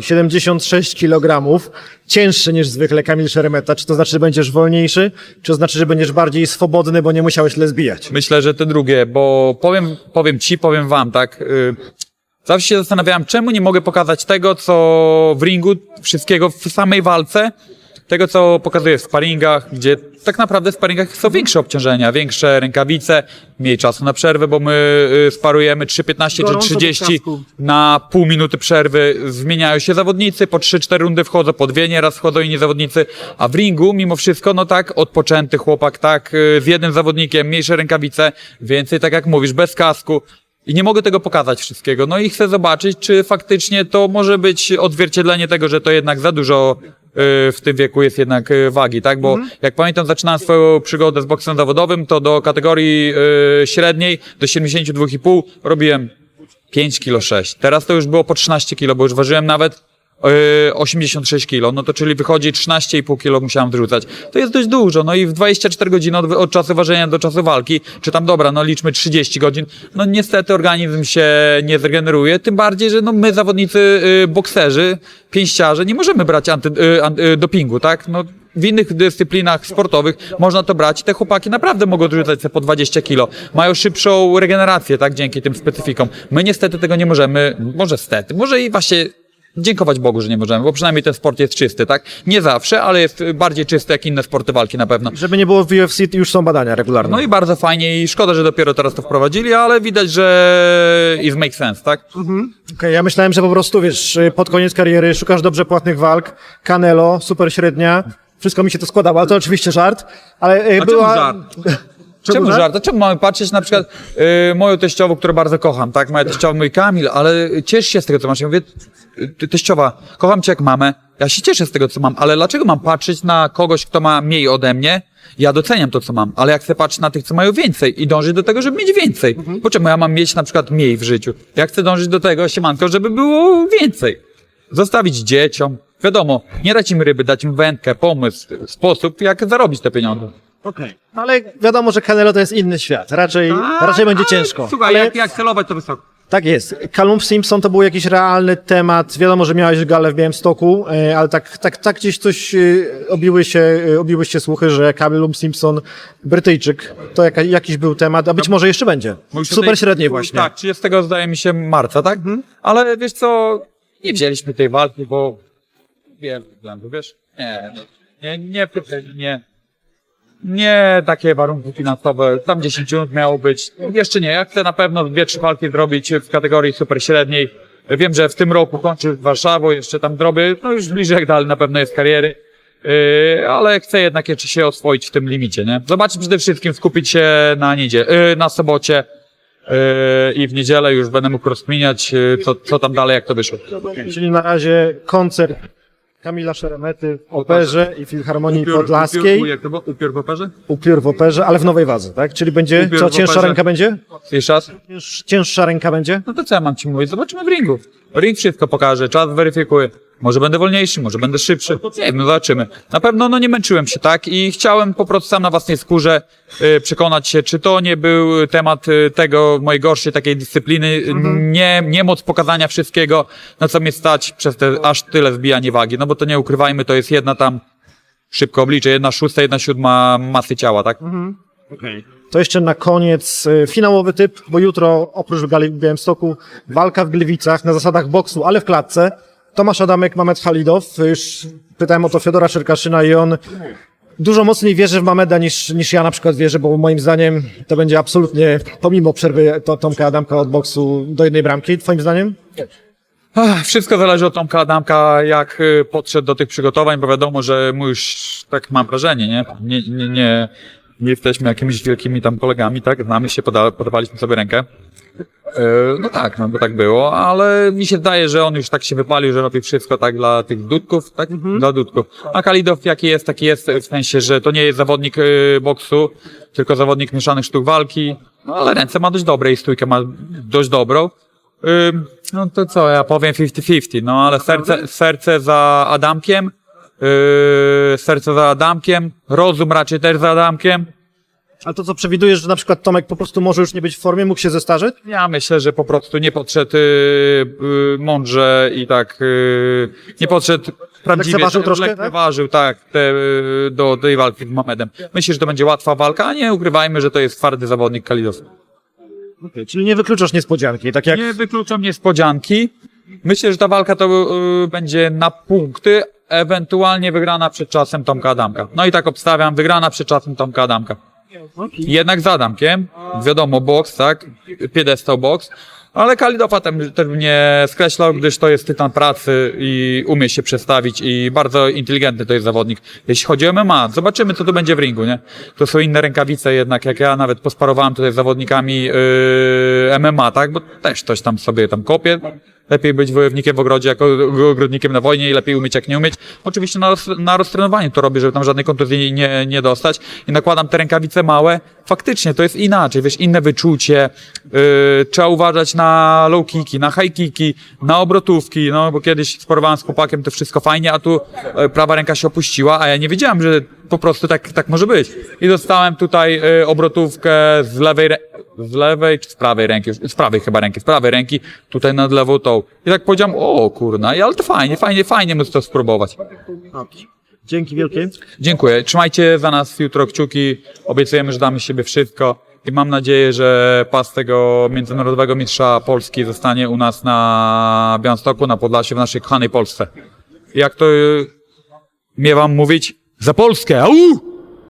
76 kg, cięższy niż zwykle Kamil Szeremeta. Czy to znaczy, że będziesz wolniejszy, czy to znaczy, że będziesz bardziej swobodny, bo nie musiałeś tyle zbijać? Myślę, że te drugie, bo powiem, powiem ci, powiem wam, tak. y, Zawsze się zastanawiałem, czemu nie mogę pokazać tego, co w ringu, wszystkiego w samej walce, tego, co pokazuję w sparingach, gdzie tak naprawdę w sparingach są większe obciążenia, większe rękawice, mniej czasu na przerwę, bo my y, sparujemy 3,15 czy Gorąco bez 30 kasku. na pół minuty przerwy. Zmieniają się zawodnicy, po 3-4 rundy wchodzą, po dwie nieraz wchodzą inni zawodnicy, a w ringu mimo wszystko, no tak, odpoczęty chłopak, tak, y, z jednym zawodnikiem, mniejsze rękawice, więcej, tak jak mówisz, bez kasku. I nie mogę tego pokazać wszystkiego. No i chcę zobaczyć, czy faktycznie to może być odzwierciedlenie tego, że to jednak za dużo w tym wieku jest jednak y, wagi, tak? Bo jak pamiętam, zaczynałem swoją przygodę z boksem zawodowym, to do kategorii y, średniej, do 72,5 robiłem 5 kilo 6. Teraz to już było po 13 kilo, bo już ważyłem nawet 86 kilo, no to czyli wychodzi 13,5 kilo musiałem wrzucać. To jest dość dużo, no i w 24 godziny od, od czasu ważenia do czasu walki, czy tam dobra, no liczmy 30 godzin, no niestety organizm się nie zregeneruje, tym bardziej, że no my zawodnicy yy, bokserzy, pięściarze nie możemy brać anty, yy, an, yy, dopingu, tak? No w innych dyscyplinach sportowych można to brać i te chłopaki naprawdę mogą odrzucać po 20 kilo. Mają szybszą regenerację, tak, dzięki tym specyfikom. My niestety tego nie możemy, może stety, może i właśnie dziękować Bogu, że nie możemy, bo przynajmniej ten sport jest czysty, tak? Nie zawsze, ale jest bardziej czysty jak inne sporty walki na pewno. Żeby nie było w UFC, już są badania regularne. No i bardzo fajnie i szkoda, że dopiero teraz to wprowadzili, ale widać, że it makes sense, tak? Okej, ja myślałem, że po prostu, wiesz, pod koniec kariery szukasz dobrze płatnych walk, Canelo, super średnia, wszystko mi się to składało, ale to oczywiście żart, ale e, A była... czemu żart? Czemu żart? A czemu mamy patrzeć na przykład y, moją teściową, którą bardzo kocham, tak? Moja teściowa mówi, Kamil, ale ciesz się z tego, co masz. Ja mówię, ty, teściowa, kocham cię jak mamę, ja się cieszę z tego, co mam, ale dlaczego mam patrzeć na kogoś, kto ma mniej ode mnie? Ja doceniam to, co mam, ale ja chcę patrzeć na tych, co mają więcej i dążyć do tego, żeby mieć więcej. Po czemu ja mam mieć na przykład mniej w życiu? Ja chcę dążyć do tego, siemanko, żeby było więcej. Zostawić dzieciom. Wiadomo, nie dać im ryby, dać im wędkę, pomysł, sposób, jak zarobić te pieniądze. Okej. No ale wiadomo, że Canelo to jest inny świat, raczej, raczej będzie ciężko. Słuchaj, ale... jak, jak celować, to wysoko. Tak jest. Callum Simpson to był jakiś realny temat. Wiadomo, że miałeś galę w Białymstoku, e, ale tak, tak, tak gdzieś coś e, obiły się, e, obiły się słuchy, że Callum Simpson, Brytyjczyk, to jaka, jakiś był temat, a być może jeszcze będzie. Bo już W super tutaj- średniej właśnie. Tak, 30 zdaje mi się marca, tak? Ale wiesz co, nie wzięliśmy tej walki, bo wiele względów, wiesz? Nie, nie, nie, nie, nie takie warunki finansowe. Tam 10 minut miało być. Jeszcze nie, ja chcę na pewno dwie, trzy walki zrobić w kategorii super średniej. Wiem, że w tym roku kończy Warszawą, jeszcze tam droby, no już bliżej jak dalej na pewno jest kariery. Yy, ale chcę jednak jeszcze się oswoić w tym limicie, nie? Zobaczyć przede wszystkim, skupić się na niedzie, yy, na sobocie, Yy, i w niedzielę już będę mógł rozkminiać, yy, co, co tam dalej, jak to wyszło. Czyli na razie koncert Kamila Szeremety w Operze i Filharmonii Podlaskiej. jak to było? Upiór w operze? Upiór w Operze, ale w nowej wadze, tak? Czyli będzie, Upiór co, w cięższa operze. ręka będzie? Jeszcze raz? Cięż, cięższa ręka będzie? No to co ja mam ci mówić? Zobaczymy w ringu. Ring wszystko pokaże, czas weryfikuje. Może będę wolniejszy, może będę szybszy. Nie wiem, zobaczymy. Na pewno no nie męczyłem się, tak? I chciałem po prostu sam na własnej skórze y, przekonać się, czy to nie był temat y, tego mojej gorszej takiej dyscypliny, y, nie, nie moc pokazania wszystkiego, na co mnie stać przez te aż tyle wbijanie wagi. No bo to nie ukrywajmy, to jest jedna tam, szybko obliczę, jedna szósta, jedna siódma masy ciała, tak? To jeszcze na koniec y, finałowy typ, bo jutro oprócz gali w Białymstoku walka w Gliwicach na zasadach boksu, ale w klatce. Tomasz Adamek, Mamed Halidow. Już pytałem o to Fiodora Czerkaszyna i on dużo mocniej wierzy w Mameda niż, niż ja na przykład wierzę, bo moim zdaniem to będzie absolutnie, pomimo przerwy to, Tomka Adamka od boksu do jednej bramki. Twoim zdaniem? Wszystko zależy od Tomka Adamka, jak y, podszedł do tych przygotowań, bo wiadomo, że mu już, tak mam wrażenie, nie? Nie, nie, nie, nie jesteśmy jakimiś wielkimi tam kolegami, tak? Znamy się, poda, podawaliśmy sobie rękę. E, No tak, no bo tak było, ale mi się zdaje, że on już tak się wypalił, że robi wszystko tak dla tych dudków, tak? Dla dudków. A Kalidow jaki jest, taki jest, w sensie, że to nie jest zawodnik y, boksu, tylko zawodnik mieszanych sztuk walki, no ale ręce ma dość dobre i stójkę ma dość dobrą. Ym, no to co, ja powiem 50-50, no ale serce, serce za Adamkiem, yy, serce za Adamkiem, rozum raczej też za Adamkiem, A to co przewidujesz, że na przykład Tomek po prostu może już nie być w formie, mógł się zestarzeć? Ja myślę, że po prostu nie podszedł y, y, mądrze i tak y, nie podszedł prawdziwie. Lekceważył troszkę, tak? Lekceważył, tak, te, y, do tej walki z Mamedem. Myślę, że to będzie łatwa walka, a nie ukrywajmy, że to jest twardy zawodnik Kalidos. Okay, czyli nie wykluczasz niespodzianki, tak jak... Nie wykluczam niespodzianki. Myślę, że ta walka to y, będzie na punkty, ewentualnie wygrana przed czasem Tomka Adamka. No i tak obstawiam, wygrana przed czasem Tomka Adamka. Jednak z Adamkiem, wiadomo, boks, tak, piedestał boks, ale Kalidofa też nie skreślał, gdyż to jest tytan pracy i umie się przestawić i bardzo inteligentny to jest zawodnik. Jeśli chodzi o MMA, zobaczymy co to będzie w ringu, nie? To są inne rękawice jednak, jak ja nawet posparowałem tutaj z zawodnikami yy, MMA, tak, bo też coś tam sobie tam kopie. Lepiej być wojownikiem w ogrodzie, jako ogrodnikiem na wojnie i lepiej umieć jak nie umieć. Oczywiście na, na roztrenowaniu to robię, żeby tam żadnej kontuzji nie, nie dostać i nakładam te rękawice małe. Faktycznie to jest inaczej, wiesz, inne wyczucie. Yy, trzeba uważać na low kicki, na high kicki, na obrotówki, no bo kiedyś sparowałem z chłopakiem to wszystko fajnie, a tu e, prawa ręka się opuściła, a ja nie wiedziałem, że po prostu tak, tak może być. I dostałem tutaj e, obrotówkę z lewej, z lewej czy z prawej ręki, już- z prawej chyba ręki, z prawej ręki, tutaj nad lewą tą. I tak powiedziałem, o kurna, i ale to fajnie, fajnie, fajnie móc to spróbować. Dzięki wielkie. Dziękuję. Trzymajcie za nas jutro kciuki. Obiecujemy, że damy siebie wszystko. I mam nadzieję, że pas tego międzynarodowego mistrza Polski zostanie u nas na Białymstoku, na Podlasiu, w naszej kochanej Polsce. Jak to y, miewam mówić? Za Polskę! Au!